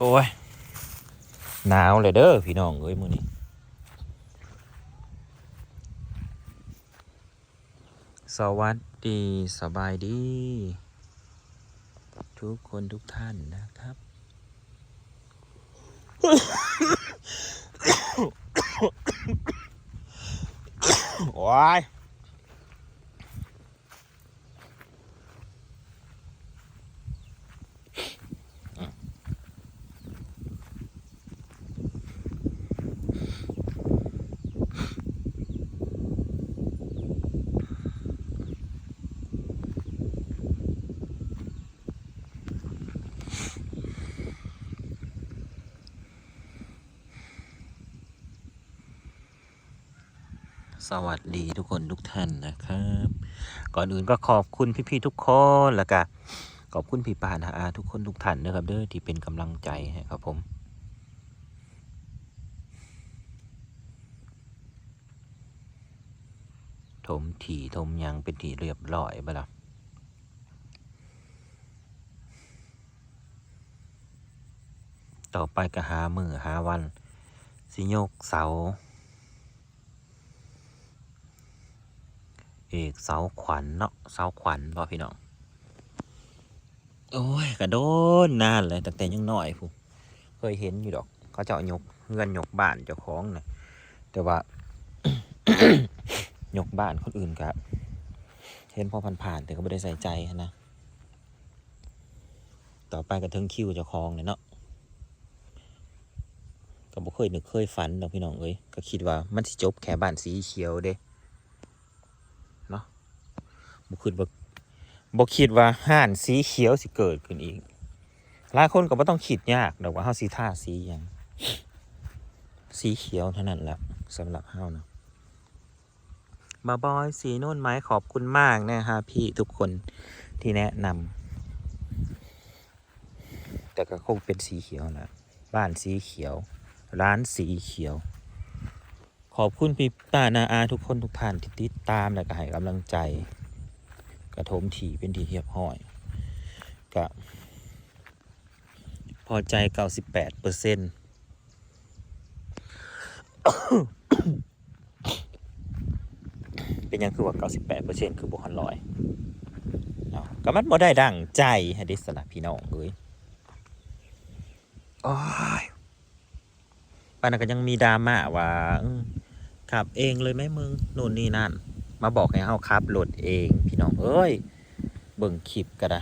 โอ้ยหนาวเลยเด้อพี่น้องเอ้ยมื้อนี้สวัสดีสบายดี ทุกคนทุกท่านนะครับ โอ้ย สวัสดีทุกคนทุกท่านนะครับ ก่อนอื่นก็ขอบคุณพี่ๆทุกคนแล้วก็ขอบคุณพี่ปานาอาทุกคนทุกท่านนะครับ เด้อที่เป็นกำลังใจให้ครับผม ถมถี่ถมยังเป็นที่เรียบร้อยไปแล้วต่อไปก็หามือหาวัน สิโยกเสา เอกเสาขวัญเนาะเสาขวัญพ่อพี่น้องโอ้ยกระโดนนานเลยตั้งแต่ยังน้อยผู้เคยเห็นอยู่ดอก เขาเจาะยกเงินยกบ้านเจ้าของนะแต่ว่ายกบ้านคนอื่นกับเห็นพอผ่านๆแต่ก็ไม่ได้ใส่ใจนนะต่อไปก็ถึงคิวเจ้าของเนี่ยเนาะก็บ่เคยนึกเคยฝันดอกพี่น้องเอ้ยก็คิดว่ามันสิจบแค่บ้านสีเขียวเด้ บ่คิดว่าบ่คิดว่าห่านสีเขียวสิเกิดขึ้นอีก หลายคนก็บ่ต้องคิดยากดอกว่าเฮาสิทาสีหยังสีเขียวเท่านั้นแหละสำหรับเฮานะมาบอยสีโน่นไม้ขอบคุณมากนะฮะพี่ทุกคนที่แนะนำแต่ก็คงเป็นสีเขียวนะบ้านสีเขียว ร้านสีเขียว ขอบคุณพี่ป้านาอาทุกคนทุกท่านที่ติดตามและก็ให้กำลังใจ กระทมถี่เป็นที่เรียบห้อยก็พอใจ 98เปอร์เซ็นต์เป็นยังคือว่า 98เปอร์เซ็นต์คือบวกหันลอยเอาก็มันบ่ได้ดังใจให้ดิสละพี่น้องเอ้ยโอ้ยปานก็ยังมีดราม่าว่าขับเองเลยไหมมึงนู่นนี่นั่น มาบอกให้เฮาขับรถเอง พี่น้องเอ้ย เบิ่งคลิปก็ได้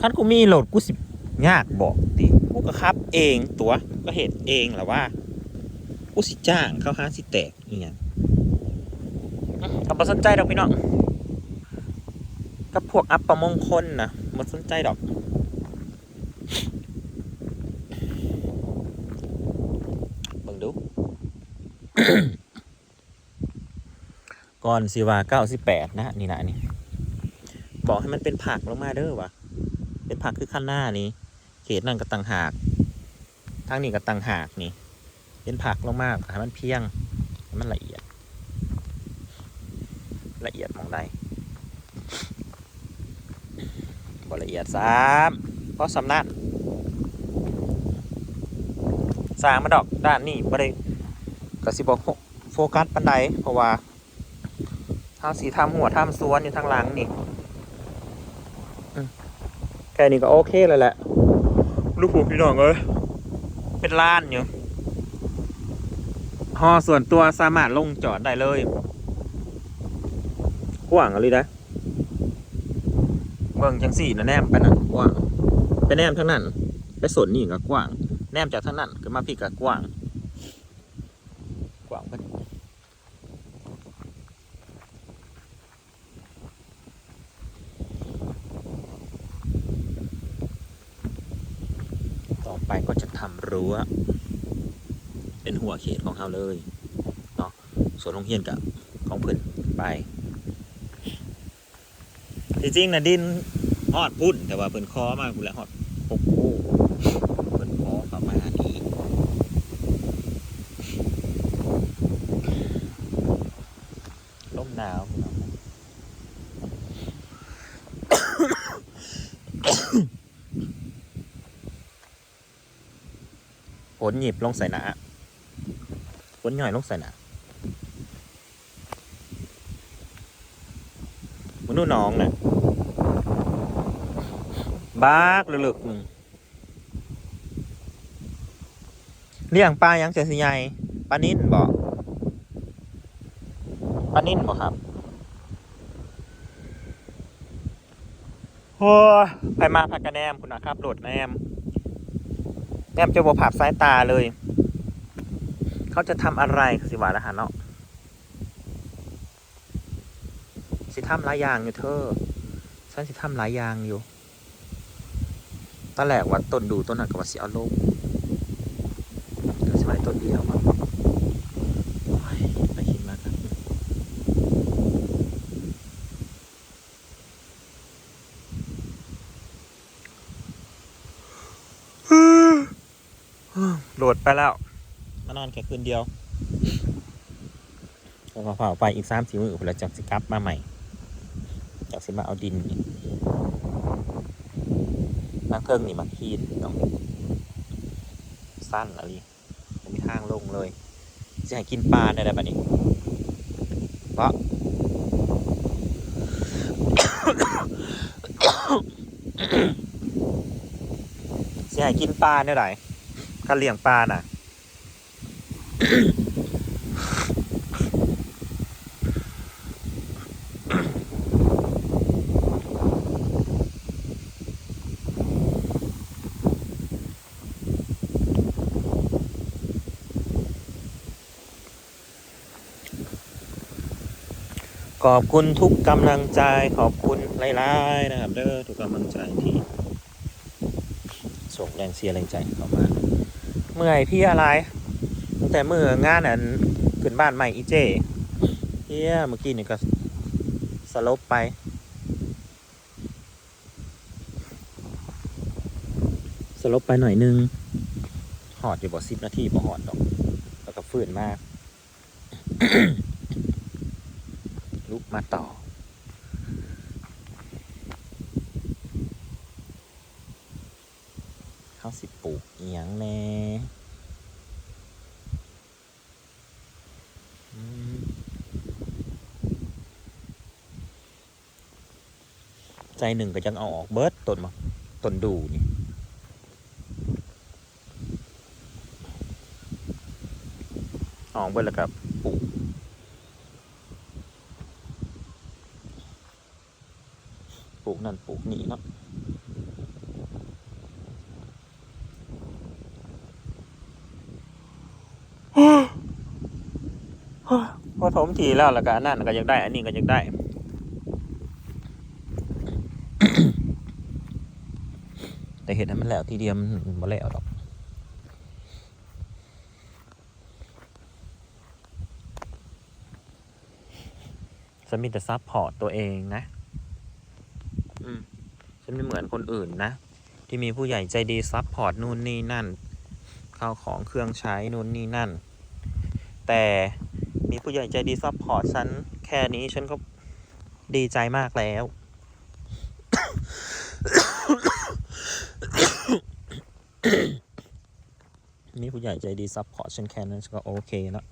คันกูมีรถกูสิยากบอกติกูก็ขับเองตัวก็เห็นเองแหละว่ากูสิจ้างเขาหาสิแตกอีหยังก็บ่สนใจดอกพี่น้องกับพวกอัปปมงคลนะบ่สนใจดอก เบิ่งดู ก่อนสิว่าเก้าสิบแปดนะนี่นะนี่บอกให้มันเป็นผักลงมาเด้อวะเป็นผักคือขั้นหน้านี้เขตนั่นก็ตังหากทางนี้ก็ตังหากนี่ เป็นผักลงมาให้มันเพียงให้มันละเอียด ละเอียดมองใดบละเอียดสามเพราะสำนักสางมาดอกด้านนี้บ่ได้ก็สิบอกโฟกัสปันใดเพราะว่า ทางสีทำหัวทำสวนอยู่ทางหลังนี่อืมแค่นี้ก็โอเคเลยแหละ ลูกผูพี่น้องเอ้ยเป็นล้านอยู่หอส่วนตัวสามารถลงจอดได้เลยกว้างอะไรนะเบิ่งจังสี่นะแนมไปนั่นกว้างไปแนมทั้งนั้น ไปสวนนี่ก็กว้าง แนมจากทั้งนั้นก็มาพี่ก็กว้าง กว้างไป ต่ อไปก็จะทำรั้ว เป็นหัวเขตของเขาเลยเนาะส่วนโรงเรียนกับของเพิ่นไปที่จริงนะดินฮอดพุ่นแต่ว่าเพิ่นคอมากพุ่นแหละฮอดโอ้โหเพิ่นคอประมาณนี้ลมหนาวพี่น้อง นหยิบลงใส่หนาฝนหย่อยลงใส่หนามึงดูน้องน่ะบากเลึกๆมึงเลี้ยงปลายังเสียสิใหญ่ปลานิ่นบ่ปลานิ่นบ่ครับโอ้ยไปมาพักกระแนมคุณนะครับโหลดแนม แนบจะบอผับสายตาเลย เขาจะทำอะไรสิวะละฮะเนาะสิทำหลายอย่างอยู่เธอฉันสิทำหลายอย่างอยู่ตอนแรกว่าต้นดูต้นหนักกับว่าสิเอาลงก็สิไว้ต้นเดียวมั้งโอ้ยไปคิดมากครับ โหล ดไปแล้ว มานอนแค่คืนเดียวก็เผาไปอีกสามสี่มือผมแล้วจักสิกลับมาใหม่จากสิมาเอาดินอีกนักเครื่องนี่มาขีดเนาะสั้นอะไรไม่มีทางลงเลยจะให้กินปลาได้ไหมบัดนี้เพราะสิให้กินปลาได้ไหน ถ้าเลี้ยงปลาน่ะ ขอบคุณทุกกำลังใจขอบคุณหลายๆนะครับเด้อทุกกำลังใจที่ส่งแรงเชียแรงใจเข้ามา เมื่อยพี่อะไรตั้งแต่เมื่องานอันขึ้นบ้านใหม่อีเจเฮียเมื่อกี้นี่ก็สลบไปสลบไปหน่อยนึงหอดอยู่บ่สิบนาทีบ่หอดดอก แล้วก็ฟื้นมากลุกมาต่อ เขาสิ อียงแน่ใจหนึ่งก็ยังเอาออกเบิร์ดต้นมาต้นดูนี่ออกเบิร์ดแล้วกับปลูกปลูกนั่นปลูกนี่เนาะ ถมทีแล้วแล้วก็อันนั่นก็อยากได้ อันนี้ก็อยากได้ แต่เห็นให้มันแล้วทีเดียวมันบ่แล้วดอกฉันมีแต่ซับพอร์ตตัวเองนะ อืมฉันไม่เหมือนคนอื่นนะ ที่มีผู้ใหญ่ใจดีซับพอร์ตนู่นนี่นั่นข้าวของเครื่องใช้นู่นนี่นั่น แต่ มีผู้ใหญ่ใจดีซัพพอร์ตฉัน แค่นี้ฉันก็ดีใจมากแล้ว มีผู้ใหญ่ใจดีซัพพอร์ตฉันแค่นั้นก็โอเคแล้ว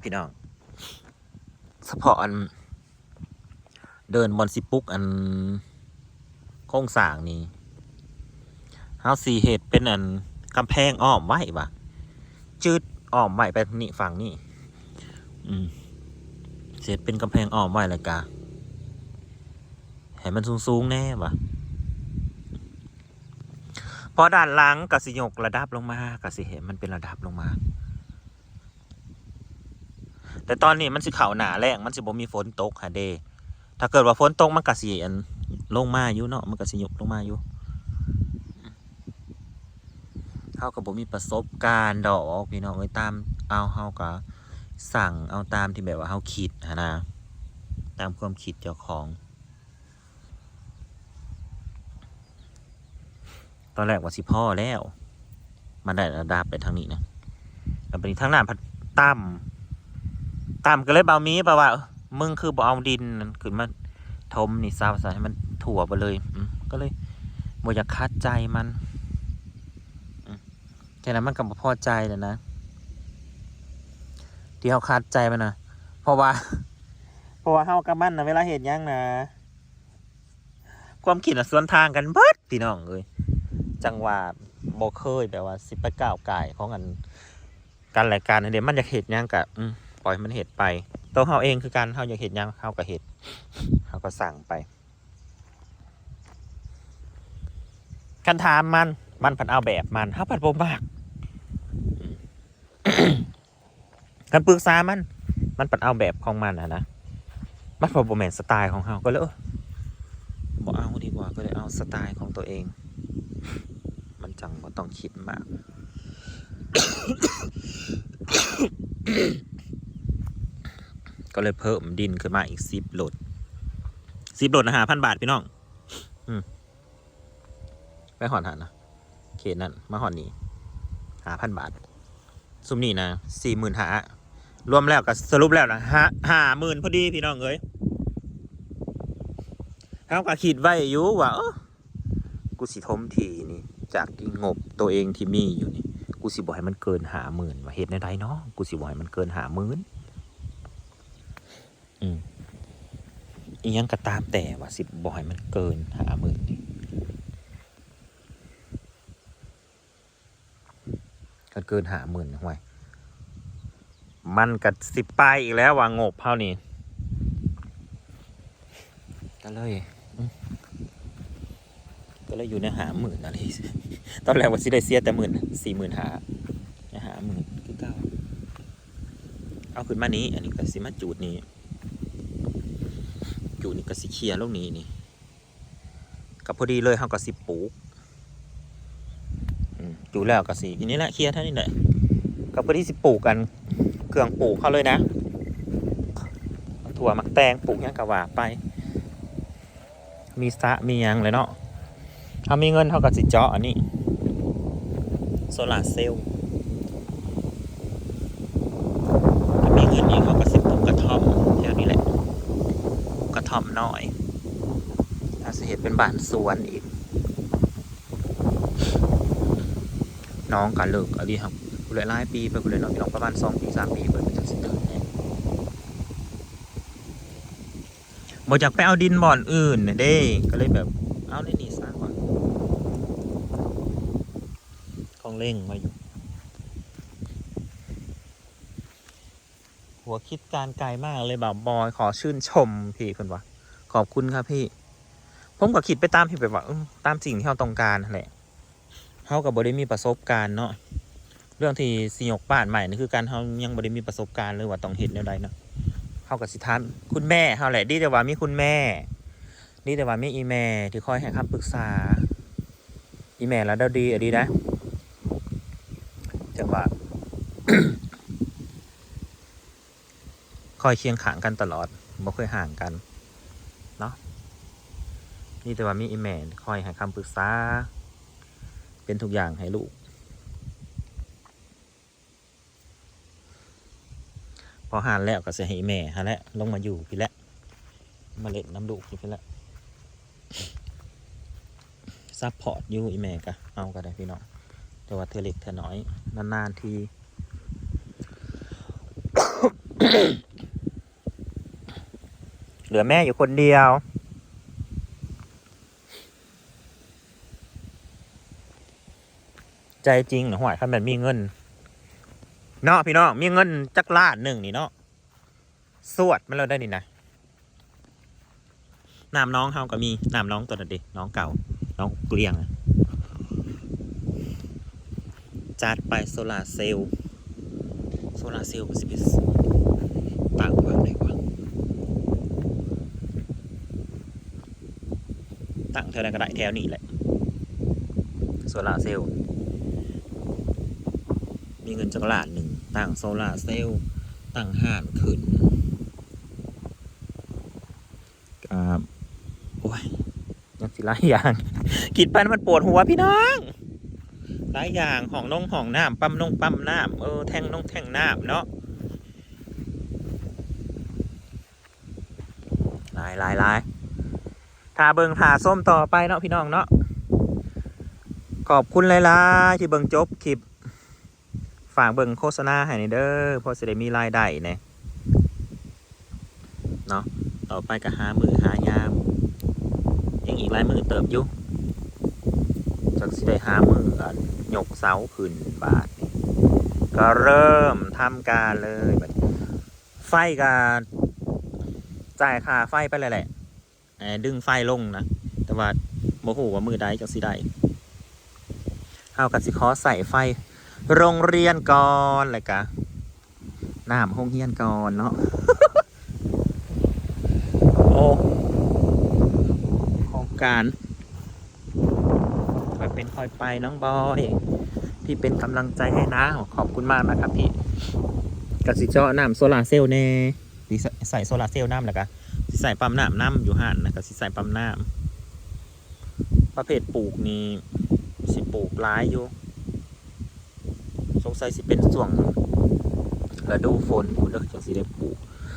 พี่น้องสปอร์ตอัน เดินบอลสิปุกอัน ค้งสร้างนี่เฮาสีเหตุเป็นอันกำแพงอ้อมไว้ปะจืดอ้อมไว้ไปนี่ฝั่งนี่อืมเสร็จเป็นกำแพงอ้อมไว้แล้วกะให้มันสูงๆแน่ปะพอด้านหลังกสิยกระดับลงมากสิเห็นมันเป็นระดับลงมา แต่ตอนนี้มันสิเข่าหนาแรงมันสิบ่มีฝนตกค่ะเดถ้าเกิดว่าฝนตกมันกสิอัน ลงมาอยู่เนาะมันก็สิยกลงมาอยู่เฮาก็บ่มีประสบการณ์ดอกพี่น้องไว้ตามเอาเฮาก็สั่งเอาตามที่แบบว่าเฮาคิดนะตามความคิดเจ้าของ ตอนแรกว่าสิพ่อแล้ว มันได้ระดับไปทางนี้นะแต่เป็นทางหน้าพัดต่ำต่ำก็เลยเบามีแปลว่า มึงคือบ่เอาดินขึ้นมาถมนี่ซาซะให้มัน ถั่วไปเลยก็เลยบ่อยากคัดใจมันแค่นั้นมันก็บ่พอใจเลยนะ ที่เขาคัดใจมันนะเพราะว่า เพราะว่าเฮากับมันนะเวลาเห็นยังนะความคิดน่ะสวนทางกันเบิดพี่น้องเอ้ยจังหวะบ่เคยแบบว่า สิไปก้าวไก่ของกันกันรายการอันเดียวมันอยากเห็ดหยังกะปล่อยมันเห็ดไปตัวเฮาเองคือการเฮาอยากเห็ดหยังเฮาก็เห็ดเฮาก็สั่งไป คันถามมัน มันผัดเอาแบบมันเฮาผัดบ่มากกันปรึกษามัน มันผัดเอาแบบของมันอะนะมันพอบ่แม่นสไตล์ของเฮาก็เลยเออบ่เอาดีกว่าก็เลยเอาสไตล์ของตัวเอง มันจังบ่ต้องคิดมากก็เลยเพิ่มดินขึ้นมาอีกสิบโหลดสิบโหลดนะหาพันบาทพี่น้อง อืม หอนหันนะเขตนั้นมาหอนนี้หาพันบาทซุมนี่นะสี่หมื่นหารวมแล้วก็สรุปแล้วนะห้าห้าหมื่นพอดีพี่น้องเอ้ยเขาก็คิดไว้อยู่ว่ากูสิทมทีนี่ จากที่งบตัวเองที่มีอยู่นี่ กูสิบอกให้มันเกินหาหมื่นว่าเหตุในใดเนาะกูสิบอกให้มันเกินหาหมื่นอืมอีหยังก็ตามแต่ว่าสิบอกให้มันเกินหาหมื่นนี่ ก็เกินหาหมื่นห่วย มันก็สิไปอีกแล้วว่างบเท่านี้ก็เลยก็เลยอยู่ในหาหมื่นอะไรตอนแรกว่าสิได้เสียแต่หมื่นสี่หมื่นหาในหาหมื่นคือเก้าเอาขึ้นมานี้ อันนี้ก็สิมาจูดนี้ จูดนี่ก็สิเคลียร์ลูกนี้นี่กับพอดีเลยเขาก็สิปลูก อืมจูดแล้วก็สิทีนี้แหละเคลียร์เท่านี้แหละกับพอดีสิปลูกกันเครื่องปลูกเขาเลยนะ ถั่วมักแตงปลูกยังกะว่าไป มีสะมียังเลยเนาะถ้ามีเงินเท่ากับสิเจาะอันนี้โซลาเซลล์ถ้ามีเงินอีกเขาก็สิปลูกกระท่อมแถวนี้แหละกระท่อมน่อยถ้าสิเห็ดเป็นบ้านสวนอีก น้องกันเลิกอะไรครับกูเลยหลายปีไปกูเลยน้องน้องประมาณสองปีสามปีเปิดเป็นสิตื่นแน่บ่อยากไปเอาดินบ่อนอื่นน่ะเด้ก็เลยแบบเอาในนี่ซะก่อนของเล่งมาอยู่ หัวคิดการไกลมากเลยแบบบอยขอชื่นชมพี่เพิ่นว่าขอบคุณครับพี่ ผมก็คิดไปตามที่แบบว่าตามสิ่งที่เราต้องการแหละ เขากับบได้มีประสบการณ์เนาะเรื่องที่สยกบ้านใหม่นี่คือการเขายังบได้มีประสบการณ์เลยว่าต้องเห็นแนวใดเนาะเขากับสิทานคุณแม่เขาแหละดีแต่ว่ามีคุณแม่นี่แต่ว่ามีอีแม่ที่คอยให้คำปรึกษา อีแม่แล้วเดาดีอดีนะจังว่าคอยเคียงขางกันตลอดบ่เคยห่างกันเนาะนี่แต่ว่ามีอีแม่คอยให้คำปรึกษา เป็นทุกอย่างให้ลูก พอหานแล้วก็จะให้แม่ฮะแหละลงมาอยู่พี่แหละมาเล่นน้ำลูกพี่แหละซัพพอร์ตอยู่อีแม่กะเอาก็ได้พี่น้องแต่ว่าเธอเล็กเธอน้อย นานๆทีเหลือแม่อยู่คนเดียว ใจจริงนะห่วยคันแบบมีเงินเนาะพี่น้องมีเงินจักล้านหนึ่งนี่เนาะสวดมันเราได้นี่นะน้ำน้องเฮาก็มีน้ำน้องตัวนั้นดิน้องเก่า น้องเกลียงจัดไปโซลาเซลล์โซลาเซลล์ก็สิบตั้งวาไหนกวะตั้งเท่าไรก็ได้แถวนี้แหละโซลาเซลล์ มีเงินจักรลานหนึ่งตั้งโซลาร์เซลล์ตั้งห้านขึ้นครับโอ้ยยังสิหลายอย่างคิดไปมันปวดหัวพี่น้องหลายอย่างห้องนงห้องน้ำปั๊มนงปั๊มน้ำเออแทงนงแทงน้ำเนาะหลายหลายหลายถ้าเบิ่งถ่าส้มต่อไปเนาะพี่น้องเนาะขอบคุณหลายๆที่เบิ่งจบคลิป ฝากเบิ่งโฆษณาให้หน่อยเด้อเพอจะได้มีรายได้เนี่ยเนาะต่อไปก็หามือหายามยังอีกหลายมือเติบอยู่จากสิได้หามืออันยกเสาขึ้นบาทนี่ก็เริ่มทำการเลยไฟก็จ่ายค่าไฟไปเลยแหละเอ่อดึงไฟลงนะ แต่ว่าโมโหว่ามือใดจากสิได้เฮากับสิขอใส่ไฟ โรงเรียนก่อนเลยกะน้ำห้องเฮียนก่อนเนาะโอ้โครงการคอยเป็นคอยไปน้องบอยพี่เป็นกำลังใจให้นะ ขอบคุณมากนะครับพี่กสิเจาะน้ำโซลาเซลล์แน่สิใส่โซลาเซลล์น้ำแล้วกะสิใส่ปั๊มน้ำน้ำอยู่หันนะกสิใส่ปั๊มน้ำประเภทปลูกนี่สิปลูกร้ายอยู่ สงสัยสิเป็นส่วงฤดูฝนพูดเลิกจังสิได้ปลูก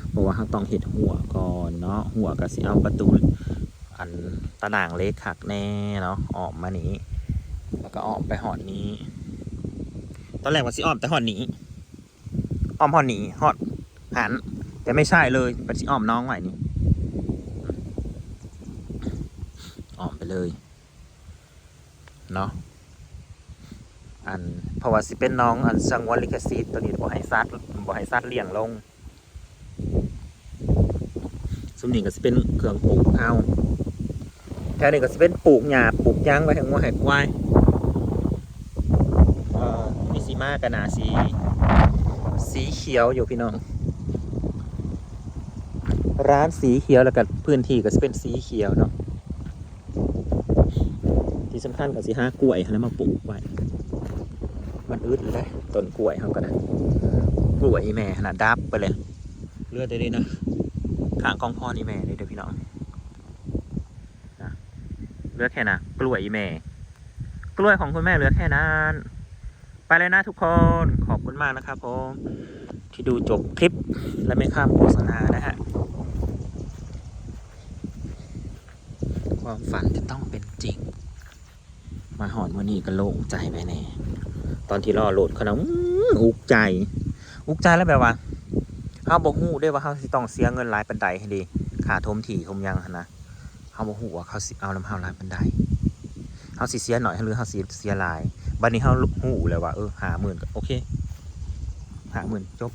เพราะว่าเราต้องเห็ดหัวก่อนเนาะหัวก็สิเอาประตูอันตะนางเล็กขักแน่เนาะออกมานี้ แล้วก็ออกไปหอดนี้ ตอนแรกว่าสิออมแต่หอดนี้ออมหอดนี้หอดหัน แต่ไม่ใช่เลยเป็นสิออมน้องใหม่นี่ออมไปเลยเนาะ อันเพราะว่าสิเป็นน้องอันสังวนลิขสิทธิ์ตัวนี้บ่ให้ซัดบ่ให้ซัดเลี่ยงลงซุมนี้ก็สิเป็นเครื่องปลูกเอาแถวนี้ก็สิเป็นปลูกหญ้าปลูกยางไว้ให้งัวให้ควายมีสีมากกันนาสี สีเขียวอยู่พี่น้อง ร้านสีเขียวแล้วก็พื้นที่ก็สิเป็นสีเขียวเนาะที่สำคัญก็สิหากล้วยให้วมาปลูกไว้ มันอึดเลยต้นกล้วยเขาก็นะกล้วยอีแม่ขนาดดับไปเลย เลือดได้เลยนะข้างกองพ่อนี่แม่เลยเดี๋ยวพี่น้องนะเลือดแค่นะกล้วยอีแม่ กล้วยของคุณแม่เลือดแค่นั้นไปเลยนะทุกคนขอบคุณมากนะครับผมที่ดูจบคลิปและไม่ข้ามโฆษณานะฮะความฝันจะต้องเป็นจริง มาหอนวันนี้ก็โล่งใจไปแน่ ตอนที่รอโหลดเขานะอุกใจ อุกใจแล้วแบบว่าเฮาบอกหู้ได้ว่าเฮาสิต้องเสียเงินหลายปันไดให้ดีขาทมถี่ทมยังนะเฮาบอกหู้ว่าเขาสิเอานำเฮาหลายปันไดเฮาสิเสียหน่อยหรือเฮาสิเสียหลายบัดนี้เฮาฮู้แล้วว่าเออหาหมื่นโอเคหาหมื่นจบ